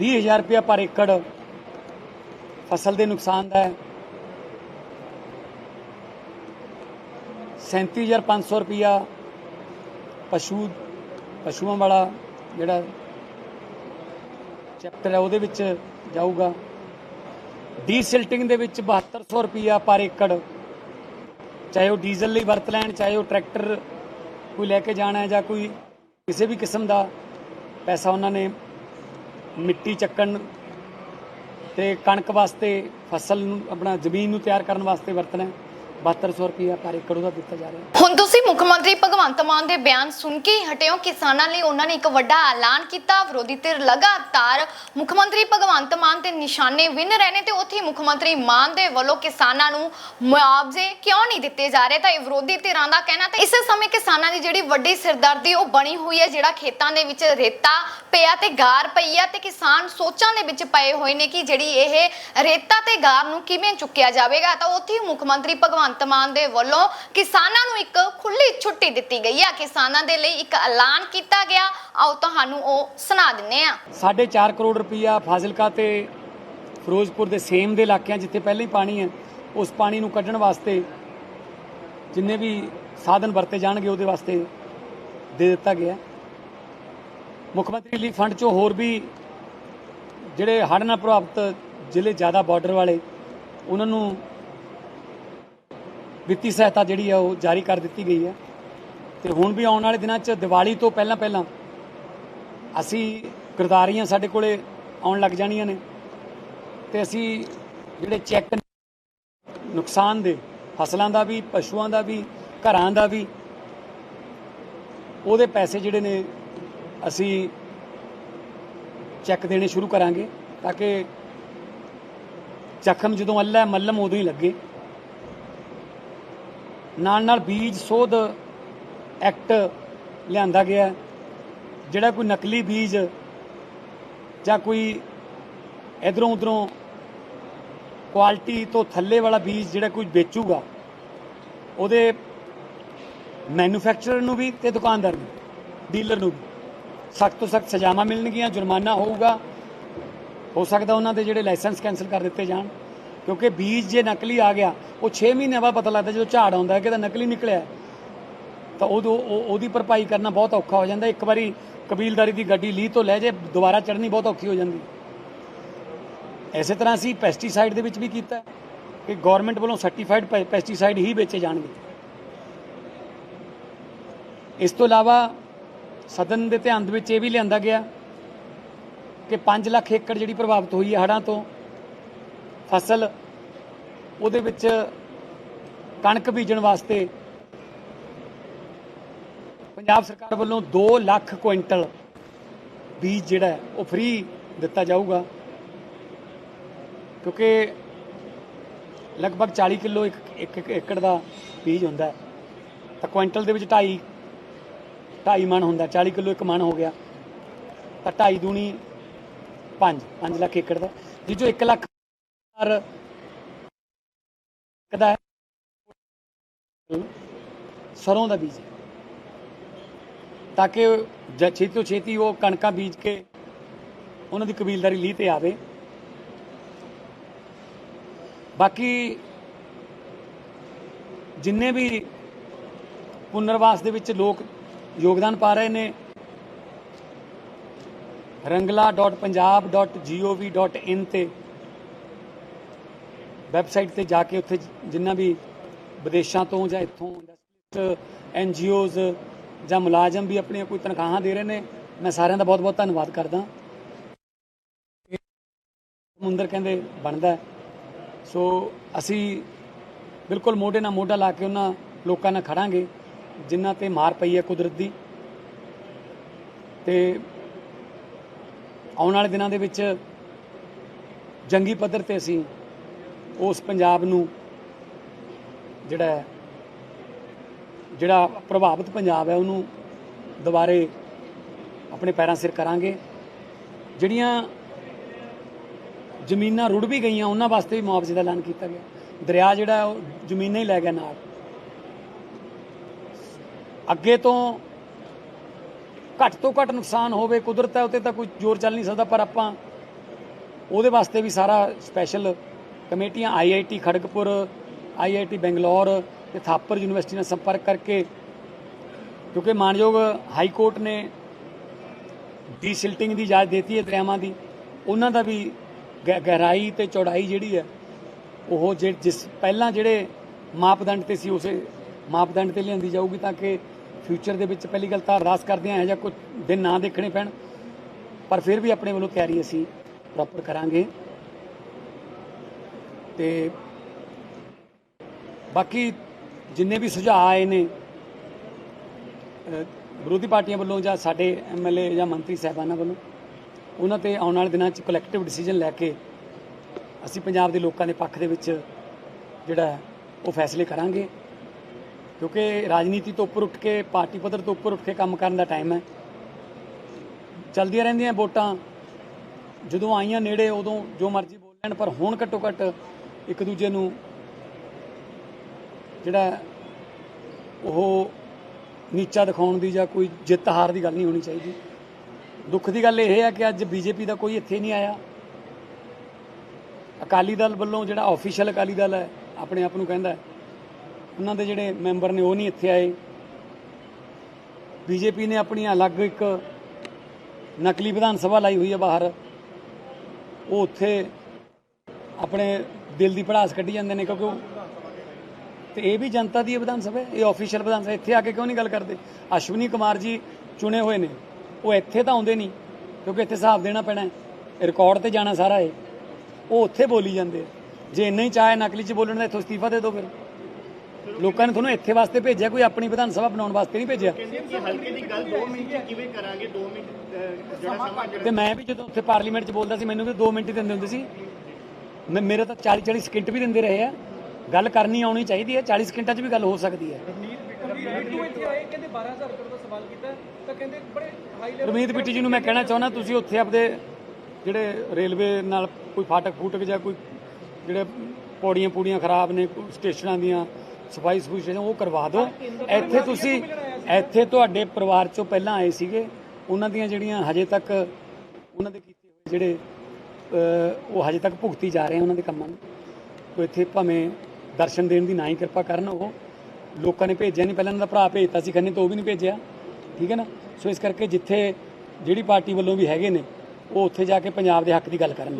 20000 ਰੁਪਇਆ ਪਰ ਏਕੜ ਫਸਲ ਦੇ ਨੁਕਸਾਨ ਦਾ ਹੈ। 37500 ਰੁਪਇਆ ਪਸ਼ੂ, ਪਸ਼ੂਆਂ ਵਾਲਾ ਜਿਹੜਾ ਚੈਪਟਰ ਹੈ, ਉਹਦੇ ਵਿੱਚ ਜਾਊਗਾ। ਡੀਸਿਲਟਿੰਗ ਦੇ ਵਿੱਚ 7200 ਰੁਪਇਆ ਪਰ ਏਕੜ। ਚਾਹੇ ਉਹ ਡੀਜ਼ਲ ਲਈ ਵਰਤ ਲੈਣ, ਚਾਹੇ ਉਹ ਟਰੈਕਟਰ ਕੋਈ ਲੈ ਕੇ ਜਾਣਾ ਹੈ ਜਾਂ ਕੋਈ ਕਿਸੇ ਵੀ ਕਿਸਮ ਦਾ ਪੈਸਾ ਉਹਨਾਂ ਨੇ ਮਿੱਟੀ ਚੱਕਣ ਤੇ ਕਣਕ ਵਾਸਤੇ ਫਸਲ ਨੂੰ, ਆਪਣਾ ਜ਼ਮੀਨ ਨੂੰ ਤਿਆਰ ਕਰਨ ਵਾਸਤੇ ਵਰਤਣਾ ਹੈ। 7200 ਰੁਪਇਆ ਪਰ ਏਕੜ ਉਹਦਾ ਦਿੱਤਾ ਜਾ ਰਿਹਾ। ਹੁਣ ਤੁਸੀਂ ਮੁੱਖ ਮੰਤਰੀ ਭਗਵੰਤ ਮਾਨ ਦੇ ਬਿਆਨ ਸੁਣ ਕੇ ਹੀ ਹਟਿਓ ਕਿਸਾਨਾਂ ਲਈ ਉਹਨਾਂ ਨੇ ਇੱਕ ਵੱਡਾ ਐਲਾਨ ਕੀਤਾ। ਵਿਰੋਧੀ ਧਿਰ ਲਗਾਤਾਰ ਮੁੱਖ ਮੰਤਰੀ ਭਗਵੰਤ ਮਾਨ ਤੇ ਨਿਸ਼ਾਨੇ ਵਿੰਨ ਰਹੇ ਨੇ ਤੇ ਉੱਥੇ ਹੀ ਮੁੱਖ ਮੰਤਰੀ ਮਾਨ ਦੇ ਵੱਲੋਂ ਕਿਸਾਨਾਂ ਨੂੰ ਮੁਆਵਜ਼ੇ ਕਿਉਂ ਨਹੀਂ ਦਿੱਤੇ ਜਾ ਰਹੇ? ਤਾਂ ਇਹ ਵਿਰੋਧੀ ਧਿਰਾਂ ਦਾ ਕਹਿਣਾ ਤੇ ਇਸੇ ਸਮੇਂ ਕਿਸਾਨਾਂ ਦੀ ਜਿਹੜੀ ਵੱਡੀ ਸਿਰਦਰਦੀ, ਉਹ ਬਣੀ ਹੋਈ ਹੈ, ਜਿਹੜਾ ਖੇਤਾਂ ਦੇ ਵਿੱਚ ਰੇਤਾ ਪਿਆ ਤੇ ਗਾਰ ਪਈ ਆ ਤੇ ਕਿਸਾਨ ਸੋਚਾਂ ਦੇ ਵਿੱਚ ਪਏ ਹੋਏ ਨੇ ਕਿ ਜਿਹੜੀ ਇਹ ਰੇਤਾ ਤੇ ਗਾਰ ਨੂੰ ਕਿਵੇਂ ਚੁੱਕਿਆ ਜਾਵੇਗਾ? ਤਾਂ ਉੱਥੇ ਹੀ ਮੁੱਖ ਮੰਤਰੀ ਭਗਵੰਤ ਭਗਵੰਤ ਮਾਨ ਦੇ ਵੱਲੋਂ ਕਿਸਾਨਾਂ ਨੂੰ ਇੱਕ ਖੁੱਲੀ ਛੁੱਟੀ ਦਿੱਤੀ ਗਈ ਹੈ ਕਿਸਾਨਾਂ ਦੇ ਲਈ ਇੱਕ ਐਲਾਨ ਕੀਤਾ ਗਿਆ। ਆਓ ਤੁਹਾਨੂੰ ਉਹ ਸੁਣਾ ਦਿੰਨੇ ਆ। 4.5 ਕਰੋੜ ਰੁਪਇਆ ਫਾਜ਼ਿਲਕਾ ਤੇ ਫਿਰੋਜ਼ਪੁਰ ਦੇ ਸੇਮ ਦੇ ਇਲਾਕਿਆਂ ਜਿੱਥੇ ਪਹਿਲਾਂ ਹੀ ਪਾਣੀ ਹੈ, ਉਸ ਪਾਣੀ ਨੂੰ ਕੱਢਣ ਵਾਸਤੇ ਜਿੰਨੇ ਵੀ ਸਾਧਨ ਵਰਤੇ ਜਾਣਗੇ, ਉਹਦੇ ਵਾਸਤੇ ਦੇ ਦਿੱਤਾ ਗਿਆ। ਮੁੱਖ ਮੰਤਰੀ ਰਿਲੀਫ ਫੰਡ ਚੋਂ ਹੋਰ ਵੀ ਜਿਹੜੇ ਹੜ੍ਹ ਨਾਲ ਪ੍ਰਭਾਵਿਤ ਜ਼ਿਲ੍ਹੇ ਜ਼ਿਆਦਾ ਬਾਰਡਰ ਵਾਲੇ, ਉਹਨਾਂ ਨੂੰ ਵਿੱਤੀ ਸਹਾਇਤਾ ਜਿਹੜੀ ਆ ਉਹ ਜਾਰੀ ਕਰ ਦਿੱਤੀ ਗਈ ਹੈ ਤੇ ਹੁਣ ਵੀ ਆਉਣ ਵਾਲੇ ਦਿਨਾਂ 'ਚ ਦੀਵਾਲੀ ਤੋਂ ਪਹਿਲਾਂ ਪਹਿਲਾਂ ਅਸੀਂ ਗਰਦਾਰੀਆਂ ਸਾਡੇ ਕੋਲੇ ਆਉਣ ਲੱਗ ਜਾਣੀਆਂ ਨੇ। ਤੇ ਅਸੀਂ ਜਿਹੜੇ ਚੈੱਕ ਨੁਕਸਾਨ ਦੇ, ਫਸਲਾਂ ਦਾ ਵੀ, ਪਸ਼ੂਆਂ ਦਾ ਵੀ, ਘਰਾਂ ਦਾ ਵੀ, ਉਹਦੇ ਪੈਸੇ ਜਿਹੜੇ ਨੇ ਅਸੀਂ ਚੈੱਕ ਦੇਣੇ ਸ਼ੁਰੂ ਕਰਾਂਗੇ ਤਾਂ ਕਿ ਜ਼ਖਮ ਜਦੋਂ ਅੱਲਾ ਮੱਲਮ ਉਦੋਂ ਹੀ ਲੱਗੇ। ਨਾਲ ਨਾਲ ਬੀਜ ਸੋਧ ਐਕਟ ਲਿਆਂਦਾ ਗਿਆ। ਜਿਹੜਾ ਕੋਈ ਨਕਲੀ ਬੀਜ ਜਾਂ ਕੋਈ ਇਧਰੋਂ ਉਧਰੋਂ ਕੁਆਲਿਟੀ ਤੋਂ ਥੱਲੇ ਵਾਲਾ ਬੀਜ ਜਿਹੜਾ ਕੋਈ ਵੇਚੂਗਾ, ਉਹਦੇ ਮੈਨੂਫੈਕਚਰਰ ਨੂੰ ਵੀ ਤੇ ਦੁਕਾਨਦਾਰ ਨੂੰ ਡੀਲਰ ਨੂੰ ਵੀ। ਸਖਤ ਤੋਂ ਸਖਤ ਸਜ਼ਾਵਾਂ ਮਿਲਣਗੀਆਂ, ਜੁਰਮਾਨਾ ਹੋਊਗਾ। ਹੋ ਸਕਦਾ ਉਹਨਾਂ ਦੇ ਜਿਹੜੇ ਲਾਇਸੈਂਸ ਕੈਨਸਲ ਕਰ ਦਿੱਤੇ ਜਾਣ। ਕਿਉਂਕਿ ਬੀਜ ਜੇ ਨਕਲੀ ਆ ਗਿਆ, ਉਹ 6 ਮਹੀਨੇ ਬਾਅਦ ਪਤਾ ਲੱਗਦਾ ਜਦੋਂ ਝਾੜ ਆਉਂਦਾ ਹੈ ਕਿ ਇਹਦਾ ਨਕਲੀ ਨਿਕਲਿਆ ਤਾਂ ਉਦੋਂ ਉਹ- ਉਹਦੀ ਭਰਪਾਈ ਕਰਨਾ ਬਹੁਤ ਔਖਾ ਹੋ ਜਾਂਦਾ। ਇੱਕ ਵਾਰੀ ਕਬੀਲਦਾਰੀ ਦੀ ਗੱਡੀ ਲੀਹ ਤੋਂ ਲੈ ਜੇ, ਦੁਬਾਰਾ ਚੜ੍ਹਨੀ ਬਹੁਤ ਔਖੀ ਹੋ ਜਾਂਦੀ। ਐਸੇ ਤਰ੍ਹਾਂ ਅਸੀਂ ਪੈਸਟੀਸਾਈਡ ਦੇ ਵਿੱਚ ਵੀ ਕੀਤਾ ਕਿ ਗਵਰਨਮੈਂਟ ਵੱਲੋਂ ਸਰਟੀਫਾਈਡ ਪੈਸਟੀਸਾਈਡ ਹੀ ਵੇਚੇ ਜਾਣਗੇ। ਇਸ ਤੋਂ ਇਲਾਵਾ ਸਦਨ ਦੇ ਧਿਆਨ ਦੇ ਵਿੱਚ ਇਹ ਵੀ ਲਿਆਂਦਾ ਗਿਆ ਕਿ 5 ਲੱਖ ਏਕੜ ਜਿਹੜੀ ਪ੍ਰਭਾਵਿਤ ਹੋਈ ਹੈ ਹੜ੍ਹਾਂ ਤੋਂ ਫਸਲ, ਉਹਦੇ ਵਿੱਚ ਕਣਕ ਬੀਜਣ ਵਾਸਤੇ ਪੰਜਾਬ ਸਰਕਾਰ ਵੱਲੋਂ 2 ਲੱਖ ਕੁਇੰਟਲ ਬੀਜ ਜਿਹੜਾ ਉਹ ਫ੍ਰੀ ਦਿੱਤਾ ਜਾਊਗਾ। ਕਿਉਂਕਿ ਲਗਭਗ 40 ਕਿਲੋ ਇੱਕ ਇੱਕ ਇੱਕ ਏਕੜ ਦਾ ਬੀਜ ਹੁੰਦਾ ਤਾਂ ਕੁਇੰਟਲ ਦੇ ਵਿੱਚ 2.5 2.5 ਮਣ ਹੁੰਦਾ 40 ਕਿਲੋ ਇੱਕ ਮਣ ਹੋ ਗਿਆ। ਤਾਂ 2.5 ਦੂਣੀ 5 5 ਲੱਖ ਏਕੜ ਦਾ। ਜੀ ਜੋ 1 ਲੱਖ ਹਰ ਕਦਾ ਸਰੋਂ ਦਾ ਬੀਜ ਤਾਂ ਕਿ ਛੇਤੀ ਤੋਂ ਛੇਤੀ ਉਹ ਕਣਕਾਂ ਬੀਜ ਕੇ ਉਹਨਾਂ ਦੀ ਕਬੀਲਦਾਰੀ ਲੀਹ ਤੇ ਆਵੇ। ਬਾਕੀ ਜਿੰਨੇ ਵੀ ਪੁਨਰਵਾਸ ਦੇ ਵਿੱਚ ਲੋਕ ਯੋਗਦਾਨ ਪਾ ਰਹੇ ਨੇ rangla.punjab.gov.in ਤੇ ਵੈਬਸਾਈਟ ਤੇ ਜਾ ਕੇ ਉੱਥੇ ਜਿੰਨਾ ਵੀ ਵਿਦੇਸ਼ਾਂ ਤੋਂ ਜਾਂ ਇੱਥੋਂ ਐਨ ਜੀਓਜ਼ ਜਾਂ ਮੁਲਾਜ਼ਮ ਵੀ ਆਪਣੀਆਂ ਕੋਈ ਤਨਖਾਹਾਂ ਦੇ ਰਹੇ ਨੇ, ਮੈਂ ਸਾਰਿਆਂ ਦਾ ਬਹੁਤ ਬਹੁਤ ਧੰਨਵਾਦ ਕਰਦਾ। ਸਮੁੰਦਰ ਕਹਿੰਦੇ ਬਣਦਾ ਸੋ ਅਸੀਂ ਬਿਲਕੁਲ ਮੋਢੇ ਨਾਲ ਮੋਢਾ ਲਾ ਕੇ ਉਹਨਾਂ ਲੋਕਾਂ ਨਾਲ ਖੜਾਂਗੇ, ਜਿਨ੍ਹਾਂ ਤੇ ਮਾਰ ਪਈ ਹੈ ਕੁਦਰਤ ਦੀ। ਤੇ ਆਉਣ ਵਾਲੇ ਦਿਨਾਂ ਦੇ ਵਿੱਚ ਜੰਗੀ ਪੱਧਰ ਤੇ ਅਸੀਂ ਉਸ ਪੰਜਾਬ ਨੂੰ ਜਿਹੜਾ ਜਿਹੜਾ ਪ੍ਰਭਾਵਿਤ ਪੰਜਾਬ ਹੈ, ਉਹਨੂੰ ਦੁਬਾਰੇ ਆਪਣੇ ਪੈਰਾਂ ਸਿਰ ਕਰਾਂਗੇ। ਜਿਹੜੀਆਂ ਜ਼ਮੀਨਾਂ ਰੁੜ ਵੀ ਗਈਆਂ, ਉਹਨਾਂ ਵਾਸਤੇ ਵੀ ਮੁਆਵਜ਼ੇ ਦਾ ਐਲਾਨ ਕੀਤਾ ਗਿਆ। ਦਰਿਆ ਜਿਹੜਾ ਉਹ ਜ਼ਮੀਨਾਂ ਹੀ ਲੈ ਗਿਆ ਨਾਲ। ਅੱਗੇ ਤੋਂ ਘੱਟ ਤੋਂ ਘੱਟ ਨੁਕਸਾਨ ਹੋਵੇ, ਕੁਦਰਤ ਹੈ, ਉਤੇ ਤਾਂ ਕੋਈ ਜ਼ੋਰ ਚੱਲ ਨਹੀਂ ਸਕਦਾ, ਪਰ ਆਪਾਂ ਉਹਦੇ ਵਾਸਤੇ ਵੀ ਸਾਰਾ ਸਪੈਸ਼ਲ ਕਮੇਟੀਆਂ ਆਈਆਈਟੀ ਖੜਗਪੁਰ ਆਈਆਈਟੀ ਬੰਗਲੌਰ ਤੇ ਥਾਪਰ ਯੂਨੀਵਰਸਿਟੀ ਨਾਲ ਸੰਪਰਕ ਕਰਕੇ, ਕਿਉਂਕਿ ਮਾਨਯੋਗ ਹਾਈ ਕੋਰਟ ਨੇ ਡੀਸਿਲਟਿੰਗ ਦੀ ਇਜਾਜ਼ਤ ਦਿੱਤੀ ਹੈ ਦਰਿਆਵਾਂ ਦੀ, ਉਹਨਾਂ ਦਾ ਵੀ ਗਹਿ- ਗਹਿਰਾਈ ਤੇ ਚੌੜਾਈ ਜਿਹੜੀ ਹੈ, ਉਹ ਜਿ- ਜਿਸ, ਪਹਿਲਾਂ ਜਿਹੜੇ ਮਾਪਦੰਡ ਤੇ ਸੀ ਉਸੇ ਮਾਪਦੰਡ ਤੇ ਲਿਆਂਦੀ ਜਾਊਗੀ ਤਾਂ ਕਿ ਫਿਊਚਰ ਦੇ ਵਿੱਚ ਪਹਿਲੀ ਗੱਲ ਤਾਂ ਅਰਦਾਸ ਕਰਦੇ ਹਾਂ ਜਾਂ ਕੁਝ ਦਿਨ ਨਾ ਦੇਖਣੇ ਪੈਣ, ਪਰ ਫਿਰ ਵੀ ਆਪਣੇ ਵੱਲੋਂ ਤਿਆਰੀ ਅਸੀਂ ਪ੍ਰੋਪਰ ਕਰਾਂਗੇ। ਤੇ ਬਾਕੀ ਜਿੰਨੇ ਵੀ ਸੁਝਾਅ ਆਏ ਨੇ ਵਿਰੋਧੀ ਪਾਰਟੀਆਂ ਵੱਲੋਂ ਜਾਂ ਸਾਡੇ ਐਮਐਲਏ ਜਾਂ ਮੰਤਰੀ ਸਾਹਿਬਾਨਾਂ ਵੱਲੋਂ, ਉਹਨਾਂ ਤੇ ਆਉਣ ਵਾਲੇ ਦਿਨਾਂ 'ਚ ਕਲੈਕਟਿਵ ਡਿਸੀਜਨ ਲੈ ਕੇ ਅਸੀਂ ਪੰਜਾਬ ਦੇ ਲੋਕਾਂ ਦੇ ਪੱਖ ਦੇ ਵਿੱਚ ਜਿਹੜਾ ਉਹ ਫੈਸਲੇ ਕਰਾਂਗੇ। ਕਿਉਂਕਿ ਰਾਜਨੀਤੀ ਤੋਂ ਉੱਪਰ ਉੱਠ ਕੇ, ਪਾਰਟੀ ਪੱਧਰ ਤੋਂ ਉੱਪਰ ਉੱਠ ਕੇ ਕੰਮ ਕਰਨ ਦਾ ਟਾਈਮ ਹੈ। ਚਲਦੀਆਂ ਰਹਿੰਦੀਆਂ ਵੋਟਾਂ, ਜਦੋਂ ਆਈਆਂ ਨੇੜੇ ਉਦੋਂ ਜੋ ਮਰਜ਼ੀ ਬੋਲ ਲੈਣ, ਪਰ ਹੁਣ ਘੱਟੋ ਘੱਟ ਇੱਕ ਦੂਜੇ ਨੂੰ ਜਿਹੜਾ ਉਹ ਨੀਚਾ ਦਿਖਾਉਣ ਦੀ ਜਾਂ ਕੋਈ ਜਿੱਤ ਹਾਰ ਦੀ ਗੱਲ ਨਹੀਂ ਹੋਣੀ ਚਾਹੀਦੀ। ਦੁੱਖ ਦੀ ਗੱਲ ਇਹ ਹੈ ਕਿ ਅੱਜ ਬੀਜੇਪੀ ਦਾ ਕੋਈ ਇੱਥੇ ਨਹੀਂ ਆਇਆ। ਅਕਾਲੀ ਦਲ ਵੱਲੋਂ ਜਿਹੜਾ ਆਫੀਸ਼ੀਅਲ ਅਕਾਲੀ ਦਲ ਹੈ, ਆਪਣੇ ਆਪ ਨੂੰ ਕਹਿੰਦਾ ਉਹਨਾਂ ਦੇ ਜਿਹੜੇ ਮੈਂਬਰ ਨੇ ਉਹ ਨਹੀਂ ਇੱਥੇ ਆਏ। ਬੀਜੇਪੀ ਨੇ ਆਪਣੀ ਅਲੱਗ ਇੱਕ ਨਕਲੀ ਵਿਧਾਨ ਸਭਾ ਲਾਈ ਹੋਈ ਹੈ ਬਾਹਰ। ਉਹ ਉੱਥੇ ਆਪਣੇ ਦਿਲ ਦੀ ਪੜਾਸ ਕੱਢੀ ਜਾਂਦੇ ਨੇ ਕਿਉਂਕਿ ਉਹ ਤੇ ਇਹ ਵੀ ਜਨਤਾ ਦੀ ਹੈ ਵਿਧਾਨ ਸਭਾ ਇਹ ਆਫੀਸ਼ੀਅਲ ਵਿਧਾਨ ਸਭਾ ਇੱਥੇ ਆ ਕੇ ਕਿਉਂ ਨਹੀਂ ਗੱਲ ਕਰਦੇ? ਅਸ਼ਵਨੀ ਕੁਮਾਰ ਜੀ ਚੁਣੇ ਹੋਏ ਨੇ। ਉਹ ਇੱਥੇ ਤਾਂ ਆਉਂਦੇ ਨਹੀਂ ਕਿਉਂਕਿ ਇੱਥੇ ਹਿਸਾਬ ਦੇਣਾ ਪੈਣਾ ਹੈ। ਰਿਕਾਰਡ ਤੇ ਜਾਣਾ ਸਾਰਾ ਇਹ। ਉਹ ਉੱਥੇ ਬੋਲੀ ਜਾਂਦੇ ਜੇ ਇੰਨਾ ਹੀ ਚਾਹੇ ਨਕਲੀ ਚ ਬੋਲਣ ਦਾ ਇੱਥੋਂ ਅਸਤੀਫਾ ਦੇ ਦਿਓ ਫਿਰ। ਲੋਕਾਂ ਨੇ ਤੁਹਾਨੂੰ ਇੱਥੇ ਵਾਸਤੇ ਭੇਜਿਆ ਕੋਈ ਆਪਣੀ ਵਿਧਾਨ ਸਭਾ ਬਣਾਉਣ ਵਾਸਤੇ ਨਹੀਂ ਭੇਜਿਆ। ਕਹਿੰਦੇ ਕਿ ਹਲਕੇ ਦੀ ਗੱਲ 2 ਮਿੰਟ ਚ ਕਿਵੇਂ ਕਰਾਂਗੇ 2 ਮਿੰਟ ਅਹ, ਜਿਹੜਾ ਸਮਾਂ ਜਿਹੜਾ ਤੇ ਮੈਂ ਵੀ ਜਦੋਂ ਉੱਥੇ ਪਾਰਲੀਮੈਂਟ 'ਚ ਬੋਲਦਾ ਸੀ ਮੈਨੂੰ ਵੀ 2 ਮਿੰਟ ਹੀ ਦਿੰਦੇ ਹੁੰਦੇ ਸੀ। ਮੈਂ ਮੇਰੇ ਤਾਂ 40 40 ਸਕਿੰਟ ਵੀ ਦਿੰਦੇ ਰਹੇ ਆ। ਗੱਲ ਕਰਨੀ ਆਉਣੀ ਚਾਹੀਦੀ ਹੈ 40 ਸਕਿੰਟਾਂ 'ਚ ਵੀ ਗੱਲ ਹੋ ਸਕਦੀ ਹੈ। ਬਿੱਟੂ ਇੱਥੇ ਆਏ ਕਹਿੰਦੇ 12000 ਕਰੋੜ ਦਾ ਸਵਾਲ ਕੀਤਾ ਤਾਂ ਕਹਿੰਦੇ ਬੜੇ ਹਾਈ ਲੈਵਲ ਰਮੀਤ ਬਿੱਟੀ ਜੀ ਨੂੰ ਮੈਂ ਕਹਿਣਾ ਚਾਹੁੰਦਾ ਤੁਸੀਂ ਉੱਥੇ ਆਪਦੇ ਜਿਹੜੇ ਰੇਲਵੇ ਨਾਲ ਕੋਈ ਫਾਟਕ ਫੂਟਕ ਜਾਂ ਕੋਈ ਜਿਹੜੇ ਪੌੜੀਆਂ ਪੂੜੀਆਂ ਖਰਾਬ ਨੇ ਸਟੇਸ਼ਨਾਂ ਦੀਆਂ ਸਫ਼ਾਈ ਸਫੂਈ ਸਟੇਸ਼ਨ ਉਹ ਕਰਵਾ ਦਿਓ। ਇੱਥੇ ਤੁਸੀਂ ਇੱਥੇ ਤੁਹਾਡੇ ਪਰਿਵਾਰ ਚੋਂ ਪਹਿਲਾਂ ਆਏ ਸੀਗੇ। ਉਹਨਾਂ ਦੀਆਂ ਜਿਹੜੀਆਂ ਹਜੇ ਤੱਕ ਉਹਨਾਂ ਦੇ ਕੀਤੇ ਹੋਏ ਜਿਹੜੇ ਉਹ ਹਜੇ ਤੱਕ ਭੁਗਤੀ ਜਾ ਰਹੇ ਆ ਉਹਨਾਂ ਦੇ ਕੰਮਾਂ ਨੂੰ। ਕੋਈ ਇੱਥੇ ਭਾਵੇਂ ਦਰਸ਼ਨ ਦੇਣ ਦੀ ਨਾ ਹੀ ਕਿਰਪਾ ਕਰਨ ਉਹ। ਲੋਕਾਂ ਨੇ ਭੇਜਿਆ ਨਹੀਂ ਪਹਿਲਾਂ ਉਹਨਾਂ ਦਾ ਭਰਾ ਭੇਜਤਾ ਸੀ, ਖੰਨੇ ਤੋਂ ਉਹ ਵੀ ਨਹੀਂ ਭੇਜਿਆ। ਠੀਕ ਹੈ ਨਾ? ਸੋ ਇਸ ਕਰਕੇ ਜਿੱਥੇ ਜਿਹੜੀ ਪਾਰਟੀ ਵੱਲੋਂ ਵੀ ਹੈਗੇ ਨੇ, ਉਹ ਉੱਥੇ ਜਾ ਕੇ ਪੰਜਾਬ ਦੇ ਹੱਕ ਦੀ ਗੱਲ ਕਰਨ